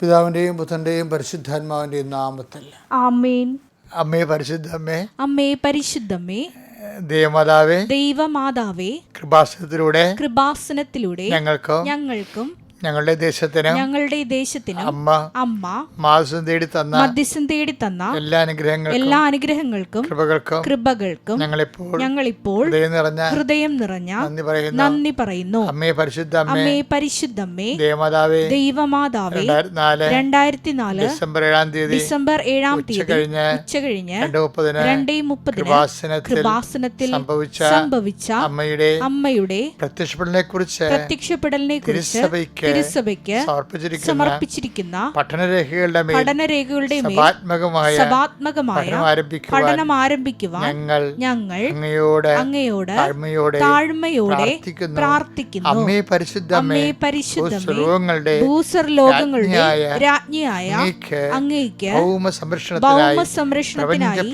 പിതാവിന്റെയും പുത്രന്റെയും പരിശുദ്ധാത്മാവിന്റെയും നാമത്തിൽ. ആമേൻ. അമ്മേ പരിശുദ്ധമ്മേ. അമ്മേ പരിശുദ്ധമ്മേ. ദേവമാതാവേ. ദൈവമാതാവേ. കൃപാസനത്തിലൂടെ കൃപാസനത്തിലൂടെ ഞങ്ങൾക്കും ഞങ്ങൾക്കും ഞങ്ങളുടെ ദേശത്തിന് ഞങ്ങളുടെ ദേശത്തിന് അമ്മ അമ്മ മാസം തേടി തന്ന മധ്യസ്ഥം തേടി തന്ന എല്ലാ അനുഗ്രഹങ്ങൾക്കും എല്ലാ അനുഗ്രഹങ്ങൾക്കും കൃപകൾക്കും കൃപകൾക്കും ഞങ്ങളിപ്പോൾ ഞങ്ങളിപ്പോൾ ഹൃദയം നിറഞ്ഞ ഹൃദയം നിറഞ്ഞ നന്ദി പറയുന്നു. നന്ദി പറയുന്നു. അമ്മേ പരിശുദ്ധ അമ്മേ. അമ്മേ പരിശുദ്ധമ്മേ. ദേവമാതാവേ. ദൈവമാതാവേ. രണ്ടായിരത്തി നാല് ഡിസംബർ ഏഴാം തീയതി ഡിസംബർ ഏഴാം തീയതി കഴിഞ്ഞ് ഉച്ച കഴിഞ്ഞ് രണ്ട് മുപ്പതിന് രണ്ടേ മുപ്പതിന് കൃപാസനത്തിൽ സംഭവിച്ച സംഭവിച്ച അമ്മയുടെ അമ്മയുടെ പ്രത്യക്ഷപ്പെടലിനെ കുറിച്ച് പ്രത്യക്ഷപ്പെടലിനെ കുറിച്ച് തിരുസഭയ്ക്ക് സമർപ്പിച്ചിരിക്കുന്ന പഠനരേഖകളുടെ പഠനരേഖകളുടെ സഭാത്മകമായ പഠനം ആരംഭിക്കുവാൻ ഞങ്ങൾ ഞങ്ങൾ അങ്ങയോട് അങ്ങയോട് താഴ്മയോടെ താഴ്മയോടെ പ്രാർത്ഥിക്കുന്നു. അമ്മേ പരിശുദ്ധ അമ്മേ സർവങ്ങളുടെ ഭൂസർ ലോകങ്ങളുടെ രാജ്ഞിയായ അങ്ങേക്ക് അങ്ങയ്ക്ക് ഭൗമ സംരക്ഷണത്തിനായി സംരക്ഷണത്തിനായി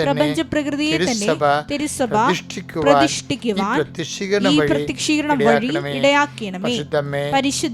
പ്രപഞ്ച പ്രകൃതിയെ തന്നെ തിരുസഭ പ്രതിഷ്ഠിക്കുവാൻ പ്രതിഷ്ഠിക്കുവാൻ ഈ പ്രത്യക്ഷീകരണം വഴി ഇടയാക്കിയണമേ പരിശുദ്ധ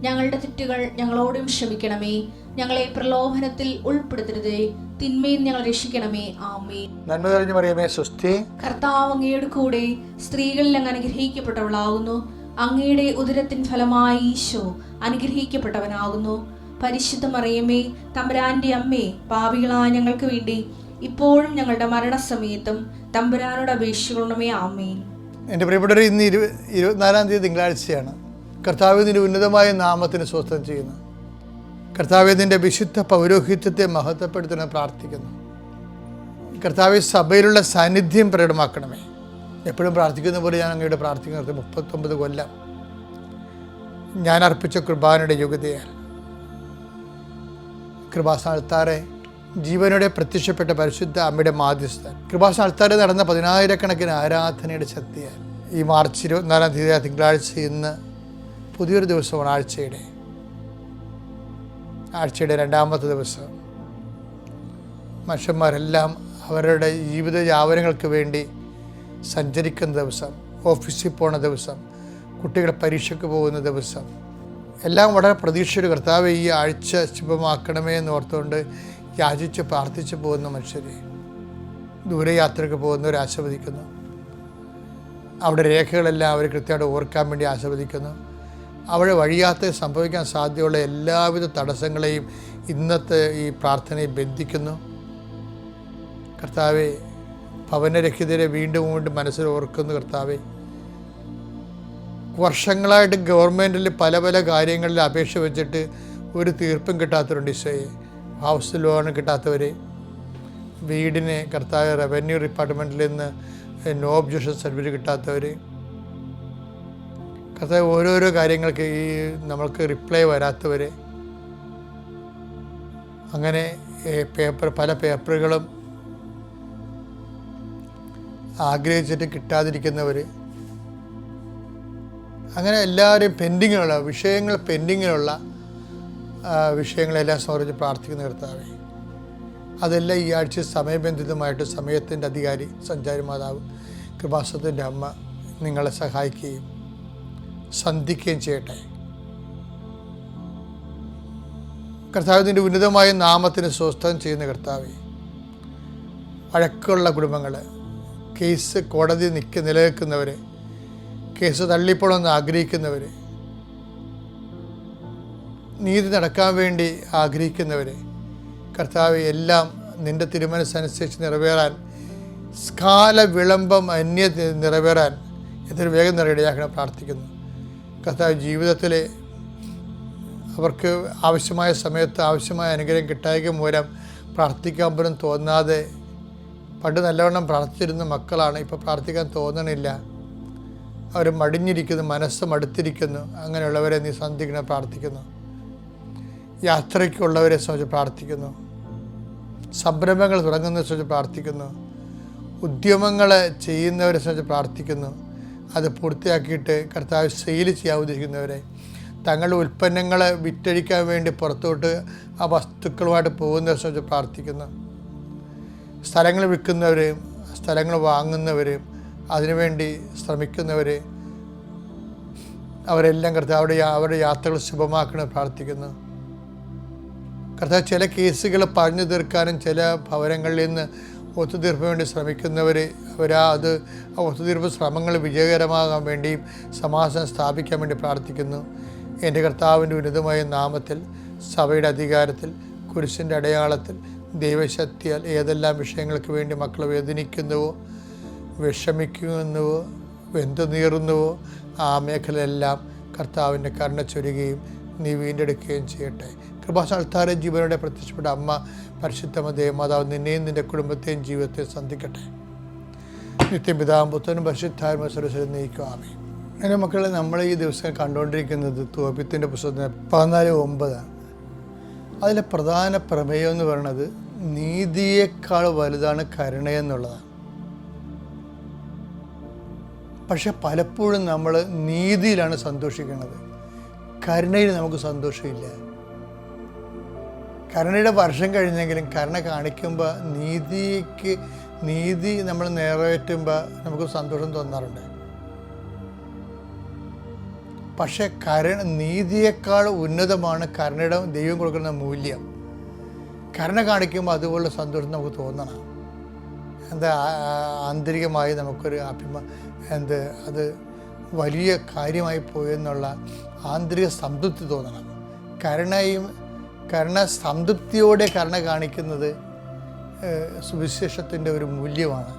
ഞങ്ങളുടെ തെറ്റുകൾ ഞങ്ങളോടും ക്ഷമിക്കണമേ. ഞങ്ങളെ പ്രലോഭനത്തിൽ ഉൾപ്പെടുത്തരുതേ. തിന്മയിൽ ഞങ്ങൾ രക്ഷിക്കണമേ. ആമേ നന്മ തെളിഞ്ഞു മറിയമേ സ്വസ്തി. കർത്താവ് അങ്ങയുടെ കൂടെ സ്ത്രീകളിൽ അങ്ങ് അനുഗ്രഹിക്കപ്പെട്ടവളാകുന്നു. അങ്ങയുടെ ഉദരത്തിൻ ഫലമായി ഈശോ അനുഗ്രഹിക്കപ്പെട്ടവനാകുന്നു. പരിശുദ്ധ മറിയമേ തമ്പുരാന്റെ അമ്മേ പാപികളായ ഞങ്ങൾക്ക് വേണ്ടി ഇപ്പോഴും ഞങ്ങളുടെ മരണസമയത്തും തമ്പുരാനോട് അപേക്ഷിക്കണമേ ആമേ എന്റെ പ്രിയപ്പെട്ടവർ ഇന്ന് ഇരു ഇരുപത്തിനാലാം തീയതി തിങ്കളാഴ്ചയാണ്. കർത്താവ് നിന്റെ ഉന്നതമായ നാമത്തിന് സ്വസ്ഥം ചെയ്യുന്നു. കർത്താവ് നിന്റെ വിശുദ്ധ പൗരോഹിത്യത്തെ മഹത്വപ്പെടുത്തുന്ന പ്രാർത്ഥിക്കുന്നു. കർത്താവ് സഭയിലുള്ള സാന്നിധ്യം പ്രകടമാക്കണമേ. എപ്പോഴും പ്രാർത്ഥിക്കുന്ന പോലെ ഞാൻ അങ്ങയുടെ പ്രാർത്ഥിക്കുന്നത് മുപ്പത്തൊമ്പത് കൊല്ലം ഞാൻ അർപ്പിച്ച കൃപാനയുടെ യോഗ്യതയാൽ കൃപാസ്ഥാനത്താറെ ജീവനോടെ പ്രത്യക്ഷപ്പെട്ട പരിശുദ്ധ അമ്മയുടെ മാധ്യസ്ഥൻ. കൃപാസ്ഥാനത്താറെ നടന്ന പതിനായിരക്കണക്കിന് ആരാധനയുടെ ശക്തിയാൽ ഈ മാർച്ച് ഇരുപത്തിനാലാം തീയതി തിങ്കളാഴ്ച ഇന്ന് പുതിയൊരു ദിവസമാണ് ആഴ്ചയുടെ. ആഴ്ചയുടെ രണ്ടാമത്തെ ദിവസം. മനുഷ്യന്മാരെല്ലാം അവരുടെ ജീവിത യാവനങ്ങൾക്ക് വേണ്ടി സഞ്ചരിക്കുന്ന ദിവസം ഓഫീസിൽ പോണ ദിവസം കുട്ടികളെ പരീക്ഷയ്ക്ക് പോകുന്ന ദിവസം. എല്ലാം വളരെ പ്രതീക്ഷയുടെ കർത്താവ് ഈ ആഴ്ച ശുഭമാക്കണമേ എന്ന് ഓർത്തുകൊണ്ട് യാചിച്ച് പ്രാർത്ഥിച്ച് പോകുന്ന മനുഷ്യരെ. ദൂരയാത്രയ്ക്ക് പോകുന്നവർ ആസ്വദിക്കുന്നു അവിടെ രേഖകളെല്ലാം അവർ കൃത്യമായിട്ട് ഓർക്കാൻ വേണ്ടി ആസ്വദിക്കുന്നു അവിടെ വഴിയാത്ത സംഭവിക്കാൻ സാധ്യതയുള്ള എല്ലാവിധ തടസ്സങ്ങളെയും ഇന്നത്തെ ഈ പ്രാർത്ഥനയെ ബന്ധിക്കുന്നു. കർത്താവെ ഭവനരഹിതരെ വീണ്ടും വീണ്ടും മനസ്സിൽ ഓർക്കുന്നു കർത്താവെ. വർഷങ്ങളായിട്ട് ഗവൺമെന്റിൽ പല പല കാര്യങ്ങളിൽ അപേക്ഷ വെച്ചിട്ട് ഒരു തീർപ്പും കിട്ടാത്തവരുണ്ട് ഈശോയെ. ഹൗസ് ലോൺ കിട്ടാത്തവരെ. വീടിന് കർത്താവ് റവന്യൂ ഡിപ്പാർട്ട്മെന്റിൽ നിന്ന് നോ ഒബ്ജക്ഷൻ സർട്ടിഫിക്കറ്റ് കിട്ടാത്തവർ കർത്താവ് ഓരോരോ കാര്യങ്ങൾക്ക് ഈ നമ്മൾക്ക് റിപ്ലൈ വരാത്തവർ. അങ്ങനെ പേപ്പർ പല പേപ്പറുകളും ആഗ്രഹിച്ചിട്ട് കിട്ടാതിരിക്കുന്നവർ അങ്ങനെ എല്ലാവരും പെൻഡിങ്ങിലുള്ള വിഷയങ്ങൾ പെൻഡിങ്ങിലുള്ള വിഷയങ്ങളെല്ലാം സമർപ്പിച്ച് പ്രാർത്ഥിക്കുന്ന കർത്താവേ. അതെല്ലാം ഈ ആഴ്ച സമയബന്ധിതമായിട്ട് സമയത്തിന്റെ അധികാരി സഞ്ചാരി മാതാവ് കൃപാസത്തിന്റെ അമ്മ നിങ്ങളെ സഹായിക്കുകയും സന്ധിക്കുകയും ചെയ്യട്ടെ. കർത്താവിന്റെ ഉന്നതമായ നാമത്തിന് സ്വസ്ഥം ചെയ്യുന്ന കർത്താവെ വഴക്കുള്ള കുടുംബങ്ങൾ കേസ് കോടതി നിൽക്ക് നിലനിൽക്കുന്നവർ കേസ് തള്ളിപ്പോണമെന്ന് ആഗ്രഹിക്കുന്നവർ നീതി നടക്കാൻ വേണ്ടി ആഗ്രഹിക്കുന്നവർ കർത്താവ് എല്ലാം നിന്റെ തിരുമനസ്സനുസരിച്ച് നിറവേറാൻ സ്കാല വിളംബം അന്യ നിറവേറാൻ എത്ര വേഗം നിറയിടയാക്കണം പ്രാർത്ഥിക്കുന്നു. കർത്താവ് ജീവിതത്തിലെ അവർക്ക് ആവശ്യമായ സമയത്ത് ആവശ്യമായ അനുഗ്രഹം കിട്ടായക മൂലം പ്രാർത്ഥിക്കാൻ പോലും തോന്നാതെ പണ്ട് നല്ലവണ്ണം പ്രാർത്ഥിച്ചിരുന്ന മക്കളാണ്. ഇപ്പോൾ പ്രാർത്ഥിക്കാൻ തോന്നണില്ല. അവർ മടിഞ്ഞിരിക്കുന്നു മനസ്സ് മടുത്തിരിക്കുന്നു. അങ്ങനെയുള്ളവരെ നീ സന്ധിക്കണം പ്രാർത്ഥിക്കുന്നു. യാത്രയ്ക്കുള്ളവരെ സംബന്ധിച്ച് പ്രാർത്ഥിക്കുന്നു. സംരംഭങ്ങൾ തുടങ്ങുന്നതിനെ സംബന്ധിച്ച് പ്രാർത്ഥിക്കുന്നു. ഉദ്യമങ്ങൾ ചെയ്യുന്നവരെ സംബന്ധിച്ച് പ്രാർത്ഥിക്കുന്നു. അത് പൂർത്തിയാക്കിയിട്ട് കർത്താവ് സെയിൽ ചെയ്യാൻ ഉദ്ദേശിക്കുന്നവരെ തങ്ങളുടെ ഉൽപ്പന്നങ്ങൾ വിറ്റഴിക്കാൻ വേണ്ടി പുറത്തോട്ട് ആ വസ്തുക്കളുമായിട്ട് പോകുന്ന സംബന്ധിച്ച് പ്രാർത്ഥിക്കുന്നു. സ്ഥലങ്ങൾ വിൽക്കുന്നവരെയും സ്ഥലങ്ങൾ വാങ്ങുന്നവരെയും അതിനുവേണ്ടി ശ്രമിക്കുന്നവർ അവരെല്ലാം കർത്താവ് അവരുടെ അവരുടെ യാത്രകൾ ശുഭമാക്കണ പ്രാർത്ഥിക്കുന്നു. കർത്താവ് ചില കേസുകൾ പറഞ്ഞു തീർക്കാനും ചില ഭവനങ്ങളിൽ നിന്ന് ഒത്തുതീർപ്പിന് വേണ്ടി ശ്രമിക്കുന്നവർ അവരാ അത് ഒത്തുതീർപ്പ് ശ്രമങ്ങൾ വിജയകരമാകാൻ വേണ്ടിയും സമാസം സ്ഥാപിക്കാൻ വേണ്ടി പ്രാർത്ഥിക്കുന്നു. എന്റെ കർത്താവിന്റെ ഉന്നതമായ നാമത്തിൽ സഭയുടെ അധികാരത്തിൽ കുരിശിന്റെ അടയാളത്തിൽ ദൈവശക്തിയാൽ ഏതെല്ലാം വിഷയങ്ങൾക്ക് വേണ്ടി മക്കൾ വേദനിക്കുന്നുവോ വിഷമിക്കുന്നുവോ വെന്തു നീറുന്നുവോ ആ മേഖലയെല്ലാം കർത്താവിന്റെ കരുണ ചൊരികയും നീ വീണ്ടെടുക്കുകയും ചെയ്യട്ടെ. കൃപാസാൽത്താര ജീവനോടെ പ്രത്യക്ഷപ്പെട്ട അമ്മ പരിശുദ്ധമ ദേവമാതാവ് നിന്നെയും നിന്റെ കുടുംബത്തെയും ജീവിതത്തെയും സന്ധിക്കട്ടെ. നിത്യം പിതാവും പുത്രനും പരിശുദ്ധാത്മ സരസ്വരം നയിക്കുവാമേ എന്റെ മക്കളെ നമ്മൾ ഈ ദിവസം കണ്ടുകൊണ്ടിരിക്കുന്നത് തോപ്യത്തിന്റെ പുസ്തകത്തിന് പതിനാല് ഒമ്പതാണ്. അതിലെ പ്രധാന പ്രമേയം എന്ന് പറയുന്നത് നീതിയേക്കാൾ വലുതാണ് കരുണയെന്നുള്ളതാണ് പക്ഷെ പലപ്പോഴും നമ്മൾ നീതിയിലാണ് സന്തോഷിക്കുന്നത്. കരുണയിൽ നമുക്ക് സന്തോഷമില്ല. കരുണയുടെ വർഷം കഴിഞ്ഞെങ്കിലും കരുണ കാണിക്കുമ്പോൾ നീതിക്ക് നീതി നമ്മൾ നിറവേറ്റുമ്പോൾ നമുക്ക് സന്തോഷം തോന്നാറുണ്ട്. പക്ഷേ കരുണ നീതിയേക്കാൾ ഉന്നതമാണ് കരുണയുടെ ദൈവം കൊടുക്കുന്ന മൂല്യം. കരുണ കാണിക്കുമ്പോൾ അതുപോലെ സന്തോഷം നമുക്ക് തോന്നണം. എന്താ ആന്തരികമായി നമുക്കൊരു അഭിമ എന്ത് അത് വലിയ കാര്യമായി പോയെന്നുള്ള ആന്തരിക സംതൃപ്തി തോന്നണം. കരുണയും കരുണ സംതൃപ്തിയോടെ കരുണ കാണിക്കുന്നത് സുവിശേഷത്തിന്റെ ഒരു മൂല്യമാണ്.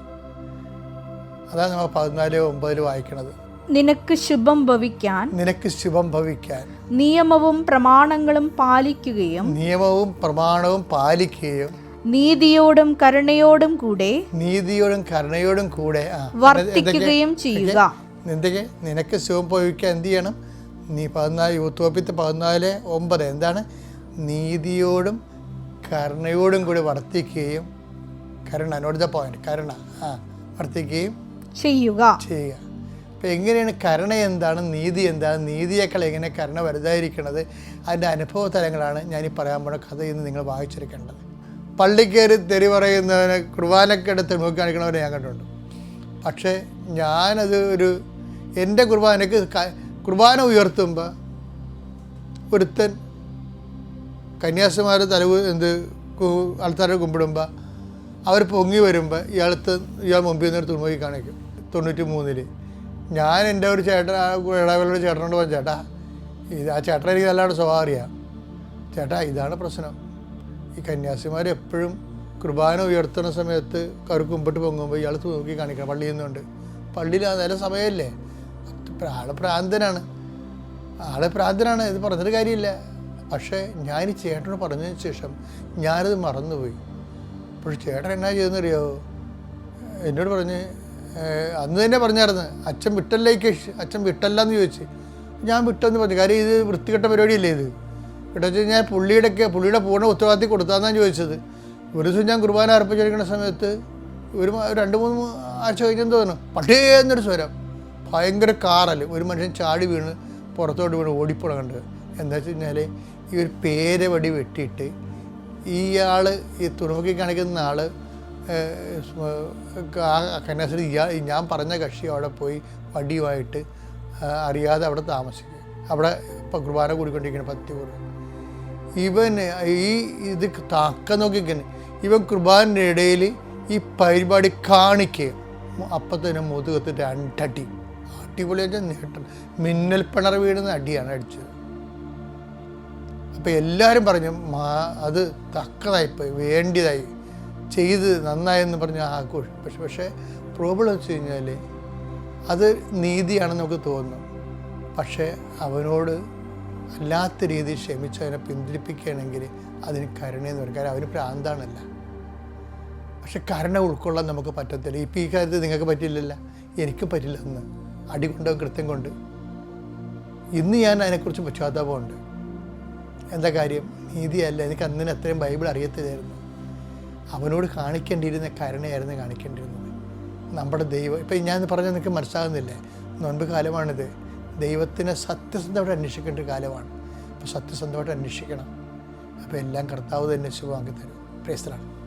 അതാണ് നമ്മൾ പതിനാല് ഒമ്പതിൽ വായിക്കുന്നത് നിനക്ക് ശുഭം ഭവിക്കാൻ നിനക്ക് ശുഭം ഭവിക്കാൻ. നിയമവും പ്രമാണങ്ങളും പാലിക്കുകയും നിയമവും പ്രമാണവും പാലിക്കുകയും നീതിയോടും കരുണയോടും കൂടെ നീതിയോടും കരുണയോടും കൂടെ വർദ്ധിക്കുകയും വർത്തിക്കുകയും ചെയ്യുക. നിനക്ക് ശുഭം ഭവിക്കാൻ എന്ത് ചെയ്യണം? നീ പതിനാല് യൂത്ത് വകുപ്പിത്തെ പതിനാല് ഒമ്പത് എന്താണ്? നീതിയോടും കരുണയോടും കൂടി വർത്തിക്കുകയും കരുണ നോട്ട് ദ പോയിന്റ് കരുണ ആ വർത്തിക്കുകയും ചെയ്യുക. ചെയ്യുക. അപ്പോൾ എങ്ങനെയാണ് കരുണ എന്താണ് നീതി എന്താണ് നീതിയേക്കാൾ എങ്ങനെ കരുണ വലുതായിരിക്കണത് അതിന്റെ അനുഭവ തലങ്ങളാണ് ഞാൻ ഈ പറയാൻ പോണ കഥയിൽ നിന്ന് നിങ്ങൾ വായിച്ചിരിക്കേണ്ടത്. പള്ളിക്കയറി തെറി പറയുന്നവനെ കുർബാനക്കെടുത്ത് നോക്കി കാണിക്കണവരെ ഞാൻ കണ്ടിട്ടുണ്ട്. പക്ഷേ ഞാനത് ഒരു എന്റെ കുർബാനയ്ക്ക് ക- കുർബാന ഉയർത്തുമ്പോൾ ഒരുത്തൻ കന്യാസിമാർ തലവ് എന്ത് ആൾക്കാരെ കുമ്പിടുമ്പോൾ അവർ പൊങ്ങി വരുമ്പോൾ ഇയാളത്ത് ഇയാൾ മുമ്പിൽ നിന്ന് തുണുപോയി കാണിക്കും. തൊണ്ണൂറ്റി മൂന്നിൽ ഞാൻ എന്റെ ഒരു ചേട്ടൻ ഇടവേളയുടെ ചേട്ടനോട് പറഞ്ഞു ചേട്ടാ ഇത് ആ ചേട്ടൻ എനിക്ക് നല്ലതാണ് സ്വഭാവം അറിയാം. ചേട്ടാ ഇതാണ് പ്രശ്നം. ഈ കന്യാസിമാർ എപ്പോഴും കുർബാന ഉയർത്തുന്ന സമയത്ത് അവർ കുമ്പിട്ട് പൊങ്ങുമ്പോൾ ഇയാൾ നോക്കി കാണിക്കണം. പള്ളിയിൽ നിന്നുണ്ട് പള്ളിയിൽ നേരം സമയമല്ലേ? ആൾ പ്രാന്തനാണ്. ആളെ പ്രാന്തനാണ് ഇത് പറഞ്ഞൊരു കാര്യമില്ല. പക്ഷേ ഞാൻ ചേട്ടനോട് പറഞ്ഞതിന് ശേഷം ഞാനത് മറന്നുപോയി. അപ്പോൾ ചേട്ടൻ എന്നാ ചെയ്തെന്നറിയോ എന്നോട് പറഞ്ഞ് "ഏഹ്, അന്ന് തന്നെ പറഞ്ഞായിരുന്നു അച്ഛൻ വിട്ടല്ലേക്ക് അച്ഛൻ വിട്ടല്ല എന്ന് ചോദിച്ചു. ഞാൻ വിട്ടെന്ന് പറഞ്ഞു കാര്യം ഇത് വൃത്തികെട്ട പരിപാടിയല്ലേ ഇത്? കേട്ടോ വെച്ചാൽ ഞാൻ പുള്ളിയുടെയൊക്കെ പുള്ളിയുടെ പൂർണ ഉത്തരവാദിത്തം കൊടുത്താന്നാണ് ചോദിച്ചത്. ഒരു ദിവസം ഞാൻ കുർബാന അർപ്പിച്ചിരിക്കുന്ന സമയത്ത് ഒരു രണ്ട് മൂന്ന് ആഴ്ച കഴിഞ്ഞെന്ന് തോന്നുന്നു. പട്ടേ എന്നൊരു സ്വരം. ഭയങ്കര കാറൽ ഒരു മനുഷ്യൻ ചാടി വീണ് പുറത്തോട്ട് വീണ് ഓടിപ്പോണ കണ്ടത്. എന്താ വെച്ച് കഴിഞ്ഞാൽ ഈ ഒരു പേരവടി വെട്ടിയിട്ട് ഇയാൾ ഈ തുറമുഖി കാണിക്കുന്ന ആൾ കന്യാസ്ത്രീ ഇയാൾ ഞാൻ പറഞ്ഞ കക്ഷി അവിടെ പോയി വടിയുമായിട്ട് അറിയാതെ അവിടെ താമസിക്കുക അവിടെ കുർബാന കൂടിക്കൊണ്ടിരിക്കുന്ന പത്തി കൂറ് ഇവൻ ഈ ഇത് താക്ക നോക്കിക്കന്നെ ഇവൻ കുർബാനയുടെ ഇടയിൽ ഈ പരിപാടി കാണിക്കുക അപ്പം തന്നെ മുതുകത്ത് രണ്ടടി. അടിപൊളിയായിട്ട് നേട്ടം. മിന്നൽ പിണർ വീടുന്ന അടിയാണ് അടിച്ചത്. അപ്പോൾ എല്ലാവരും പറഞ്ഞു മാ അത് തക്കതായിപ്പോയി വേണ്ടിയതായി. ചെയ്ത് നന്നായെന്ന് പറഞ്ഞ് ആഘോഷം. പക്ഷെ പക്ഷേ പ്രോബ്ലം വെച്ച് കഴിഞ്ഞാൽ അത് നീതിയാണെന്ന് നമുക്ക് തോന്നും. പക്ഷേ അവനോട് അല്ലാത്ത രീതിയിൽ ക്ഷമിച്ച് അവനെ പിന്തിരിപ്പിക്കുകയാണെങ്കിൽ അതിന് കരുണയെന്ന് പറയും. കാരണം അവന് പ്രാന്താണല്ല. പക്ഷെ കരുണ ഉൾക്കൊള്ളാൻ നമുക്ക് പറ്റത്തില്ല. ഇപ്പം ഈ കാര്യത്തിൽ നിങ്ങൾക്ക് പറ്റില്ലല്ല. എനിക്ക് പറ്റില്ല എന്ന് അടി കൊണ്ട് കൃത്യം കൊണ്ട്. ഇന്ന് ഞാൻ അതിനെക്കുറിച്ച് പശ്ചാത്താപമുണ്ട്. എന്താ കാര്യം? നീതിയല്ല. എനിക്ക് അന്നിന് അത്രയും ബൈബിൾ അറിയത്തില്ലായിരുന്നു. അവനോട് കാണിക്കേണ്ടിയിരുന്ന കരുണയായിരുന്നു കാണിക്കേണ്ടിയിരുന്നത്. നമ്മുടെ ദൈവം ഇപ്പം ഞാൻ പറഞ്ഞാൽ നിങ്ങൾക്ക് മനസ്സിലാകുന്നില്ലേ? നോൻപ് കാലമാണിത്. ദൈവത്തിനെ സത്യസന്ധമായിട്ട് അന്വേഷിക്കേണ്ട ഒരു കാലമാണ്. അപ്പോൾ സത്യസന്ധമായിട്ട് അന്വേഷിക്കണം. അപ്പോൾ എല്ലാം കർത്താവ് തന്നെ ശുഭമാക്കി തരും. പ്രേസ്തലാണ്